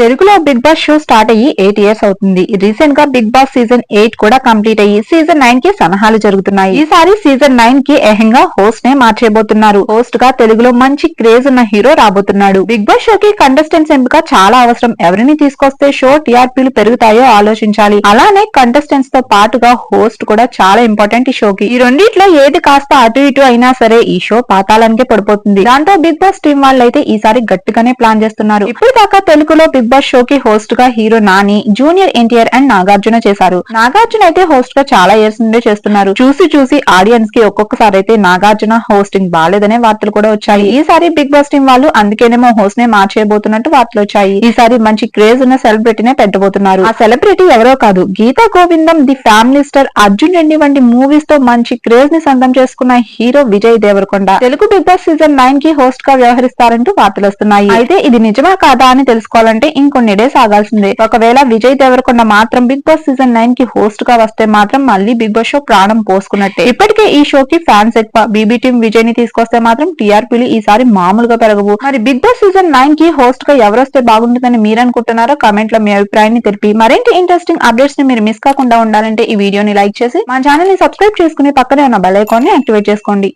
తెలుగులో big boss show start అయ్యి eight years అవుతుంది. రీసెంట్గా బిగ్ బాస్ సీజన్ ఎయిట్ కూడా కంప్లీట్ అయ్యి సీజన్ నైన్కి సన్నాహాలు జరుగుతున్నాయి. ఈసారి సీజన్ నైన్కి ఎహంగా హోస్ట్ నే మార్చేయబోతున్నారు హోస్ట్గా తెలుగులో మంచి క్రేజ్ ఉన్న హీరో రాబోతున్నాడు. బిగ్ బాస్ షో కి కంటెస్టెంట్స్ ఎంపిక చాలా అవసరం. ఎవరిని తీసుకొస్తే షో టీఆర్పీలు పెరుగుతాయో ఆలోచించాలి. అలానే కంటెస్టెంట్స్తో పాటుగా హోస్ట్ కూడా చాలా ఇంపార్టెంట్ ఈ షోకి ఈ రెండిట్లో ఏది కాస్త అటు ఇటు అయినా సరే ఈ షో పాతాళానికే పడిపోతుంది. దాంతో బిగ్ బాస్ టీం వాళ్ళైతే ఈసారి గట్టిగానే ప్లాన్ చేస్తున్నారు. ఇప్పుడు దాకా తెలుగులో బిగ్ బాస్ షో కి హోస్ట్గా hero Nani junior NTR and Nagarjuna చేశారు. నాగార్జున అయితే హోస్ట్గా చాలా ఇయర్స్ నుండే చేస్తున్నారు. చూసి చూసి ఆడియన్స్కి ఒక్కొక్కసారి అయితే నాగార్జున హోస్టింగ్ బాలేదనే వార్తలు కూడా వచ్చాయి. ఈసారి బిగ్ బాస్ టీం వాళ్ళు అందుకేనేమో హోస్ట్ నే మార్చేయబోతున్నట్టు వార్తలు వచ్చాయి. ఈసారి మంచి క్రేజ్ ఉన్న సెలబ్రిటీనే పెట్టబోతున్నారు. ఆ సెలబ్రిటీ ఎవరో కాదు Geetha Govindam the family star Arjun Reddy వంటి మూవీస్తో మంచి క్రేజ్ని సొంతం చేసుకున్న hero Vijay Deverakonda Telugu Bigg Boss season నైన్కి హోస్ట్గా వ్యవహరిస్తారంటూ వార్తలు వస్తున్నాయి. అయితే ఇది నిజమా కాదా అని తెలుసుకోవాలంటే ఇంకొన్ని డేస్ ఆగాల్సిందే. ఒకవేళ విజయ్ దేవరకొండ మాత్రం బిగ్ బాస్ సీజన్ నైన్కి హోస్ట్గా వస్తే మాత్రం మళ్ళీ బిగ్ బాస్ షో ప్రాణం పోసుకున్నట్టే. ఇప్పటికే ఈ షో కి ఫ్యాన్స్ ఎక్కువ. బీబీ టీం విజయ్ని తీసుకొస్తే మాత్రం టీఆర్పీలు ఈసారి మామూలుగా పెరగవు. మరి బిగ్ బాస్ సీజన్ నైన్కి హోస్ట్గా ఎవరొస్తే బాగుంటుందని మీరు అనుకుంటున్నారో కమెంట్లో మీ అభిప్రాయాన్ని తెలిపి. మరింటి ఇంట్రెస్టింగ్ అప్డేట్స్ని మీరు మిస్ కాకుండా ఉండాలంటే ఈ వీడియోని లైక్ చేసి మా ఛానల్ని సబ్స్క్రైబ్ చేసుకుని పక్కనే ఉన్న బెల్ ఐకాన్ని యాక్టివేట్ చేసుకోండి.